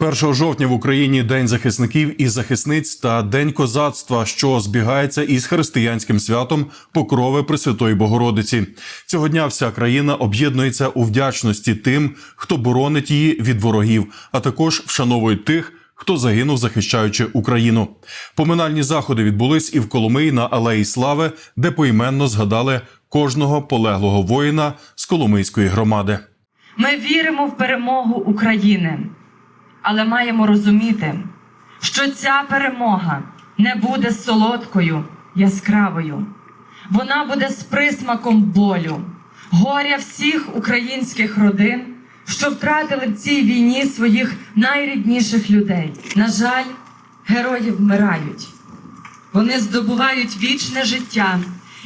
1 жовтня в Україні День захисників і захисниць та День козацтва, що збігається із християнським святом Покрови Пресвятої Богородиці. Цього дня вся країна об'єднується у вдячності тим, хто боронить її від ворогів, а також вшановує тих. Хто загинув, захищаючи Україну? Поминальні заходи відбулись і в Коломиї на Алеї Слави, де поіменно згадали кожного полеглого воїна з Коломийської громади. Ми віримо в перемогу України, але маємо розуміти, що ця перемога не буде солодкою, яскравою. Вона буде з присмаком болю, горя всіх українських родин, що втратили в цій війні своїх найрідніших людей. На жаль, герої вмирають. Вони здобувають вічне життя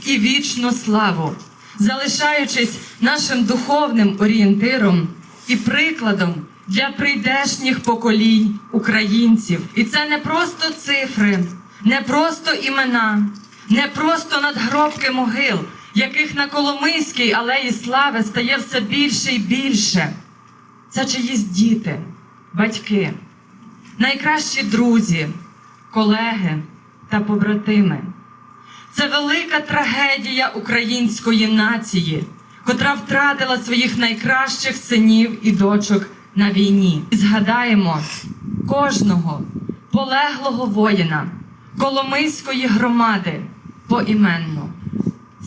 і вічну славу, залишаючись нашим духовним орієнтиром і прикладом для прийдешніх поколінь українців. І це не просто цифри, не просто імена, не просто надгробки могил, яких на Коломийській алеї слави стає все більше і більше. Це чиїсь діти, батьки, найкращі друзі, колеги та побратими. Це велика трагедія української нації, котра втратила своїх найкращих синів і дочок на війні. Згадаємо кожного полеглого воїна Коломийської громади поіменно.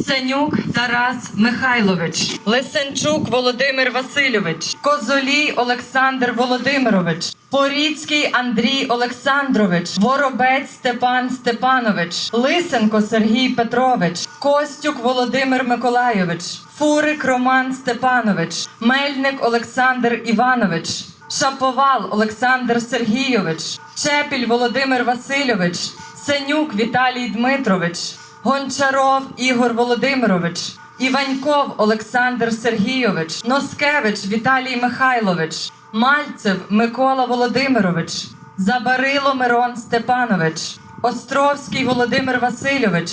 Сенюк Тарас Михайлович, Лисенчук Володимир Васильович, Козолій Олександр Володимирович, Поріцький Андрій Олександрович, Воробець Степан Степанович, Лисенко Сергій Петрович, Костюк Володимир Миколайович, Фурик Роман Степанович, Мельник Олександр Іванович, Шаповал Олександр Сергійович, Чепіль Володимир Васильович, Сенюк Віталій Дмитрович. Гончаров Ігор Володимирович, Іваньков Олександр Сергійович, Носкевич Віталій Михайлович, Мальцев Микола Володимирович, Забарило Мирон Степанович, Островський Володимир Васильович,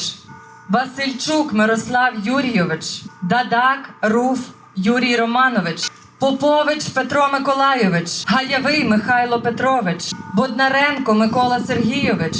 Васильчук Мирослав Юрійович, Дадак Руф Юрій Романович. Попович Петро Миколайович, Гаявий Михайло Петрович, Боднаренко Микола Сергійович,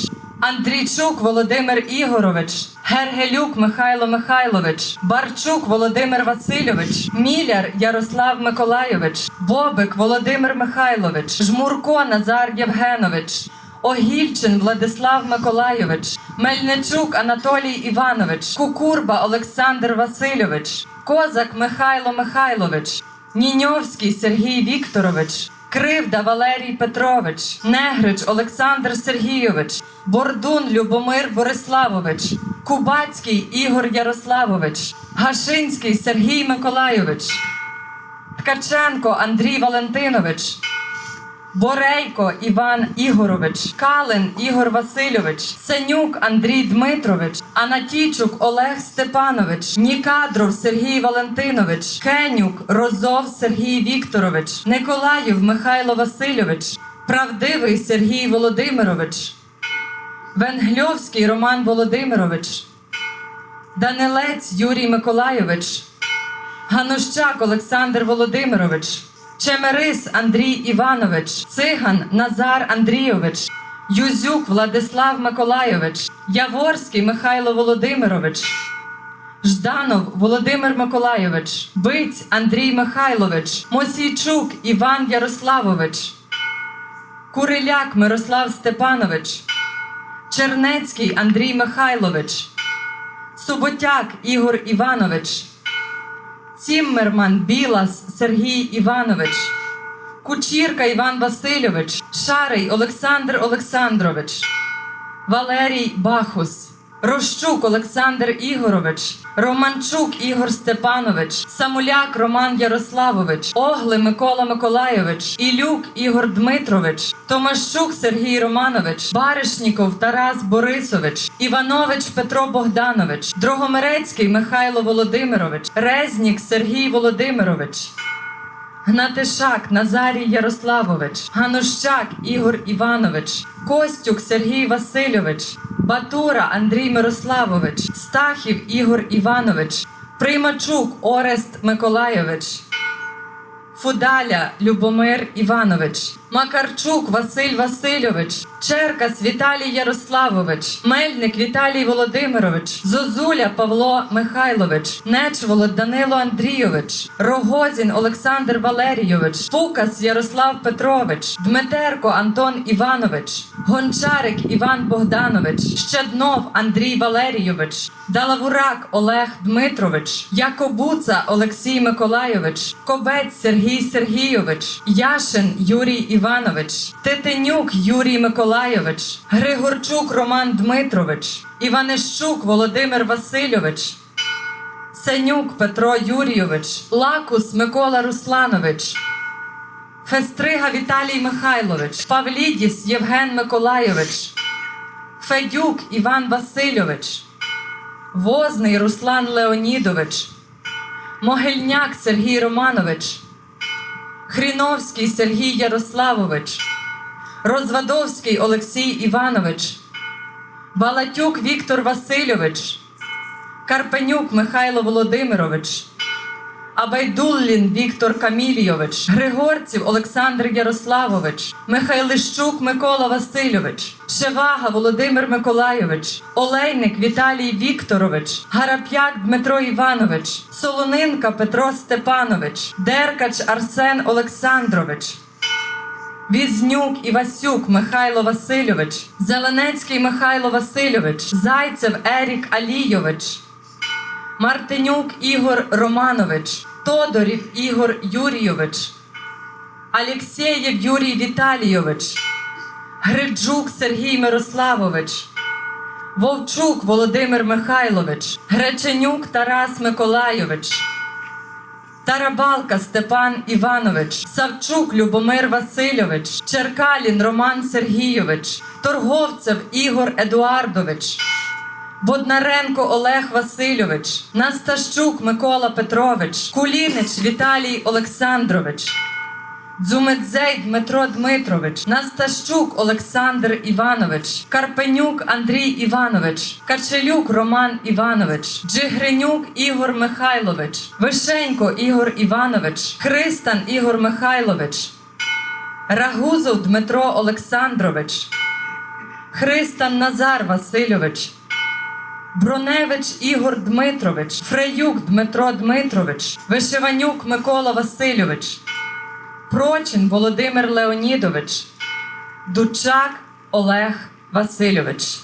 Андрійчук Володимир Ігорович, Гергелюк Михайло Михайлович, Барчук Володимир Васильович, Міляр Ярослав Миколайович, Бобик Володимир Михайлович, Жмурко Назар Євгенович, Огільчин Владислав Миколайович, Мельничук Анатолій Іванович, Кукурба Олександр Васильович, Козак Михайло Михайлович, Ніньовський Сергій Вікторович, Кривда Валерій Петрович, Негрич Олександр Сергійович, Бордун Любомир Бориславович, Кубацький Ігор Ярославович, Гашинський Сергій Миколайович, Ткаченко Андрій Валентинович, Борейко Іван Ігорович, Калин Ігор Васильович, Сенюк Андрій Дмитрович, Анатійчук Олег Степанович, Нікадров Сергій Валентинович, Кенюк Розов Сергій Вікторович, Николаєв Михайло Васильович, Правдивий Сергій Володимирович, Венгльовський Роман Володимирович, Данилець Юрій Миколайович, Ганущак Олександр Володимирович, Чемерис Андрій Іванович, Циган Назар Андрійович, Юзюк Владислав Миколайович, Яворський Михайло Володимирович, Жданов Володимир Миколайович, Биць Андрій Михайлович, Мосійчук Іван Ярославович, Куриляк Мирослав Степанович, Чернецький Андрій Михайлович, Суботяк Ігор Іванович. Ціммерман Білас Сергій Іванович, Кучірка Іван Васильович, Шарий Олександр Олександрович, Валерій Бахус, Рощук Олександр Ігорович, Романчук Ігор Степанович, Самуляк Роман Ярославович, Огли Микола Миколайович, Ілюк Ігор Дмитрович, Томащук Сергій Романович, Баришніков Тарас Борисович, Іванович Петро Богданович, Дрогомерецький Михайло Володимирович, Резнік Сергій Володимирович. Гнатишак Назарій Ярославович, Ганущак Ігор Іванович, Костюк Сергій Васильович, Батура Андрій Мирославович, Стахів Ігор Іванович, Приймачук Орест Миколайович, Фудаля Любомир Іванович, Макарчук Василь Васильович, Черкас Віталій Ярославович, Мельник Віталій Володимирович, Зозуля Павло Михайлович, Нечволод Данило Андрійович, Рогозін Олександр Валерійович, Пукас Ярослав Петрович, Дмитерко Антон Іванович, Гончарик Іван Богданович, Щеднов Андрій Валерійович, Далавурак Олег Дмитрович, Якобуца Олексій Миколайович, Кобець Сергій Сергійович, Яшин Юрій Іванович, Титинюк Юрій Миколайович, Григорчук Роман Дмитрович, Іванищук Володимир Васильович, Сенюк Петро Юрійович, Лакус Микола Русланович, Фестрига Віталій Михайлович, Павлідіс Євген Миколайович, Федюк Іван Васильович, Возний Руслан Леонідович, Могильняк Сергій Романович, Хріновський Сергій Ярославович, Розвадовський Олексій Іванович, Балатюк Віктор Васильович, Карпенюк Михайло Володимирович, Абайдуллін Віктор Камільйович, Григорців Олександр Ярославович, Михайлищук Микола Васильович, Шевага Володимир Миколайович, Олейник Віталій Вікторович, Гарап'як Дмитро Іванович, Солонинка Петро Степанович, Деркач Арсен Олександрович. Візнюк Івасюк Михайло Васильович, Зеленецький Михайло Васильович, Зайцев Ерік Алійович, Мартинюк Ігор Романович, Тодорів Ігор Юрійович, Алєксєєв Юрій Віталійович, Гриджук Сергій Мирославович, Вовчук Володимир Михайлович, Греченюк Тарас Миколайович. Тарабалка Степан Іванович, Савчук Любомир Васильович, Черкалін Роман Сергійович, Торговцев Ігор Едуардович, Боднаренко Олег Васильович, Настащук Микола Петрович, Кулінич Віталій Олександрович. Дзумедзей Дмитро Дмитрович, Настащук Олександр Іванович, Карпенюк Андрій Іванович, Качелюк Роман Іванович, Джигринюк Ігор Михайлович, Вишенько Ігор Іванович, Христан Ігор Михайлович, Рагузов Дмитро Олександрович, Христан Назар Васильович. Броневич Ігор Дмитрович, Фреюк Дмитро Дмитрович, Вишиванюк Микола Васильович, Прочин Володимир Леонідович, Дучак Олег Васильович.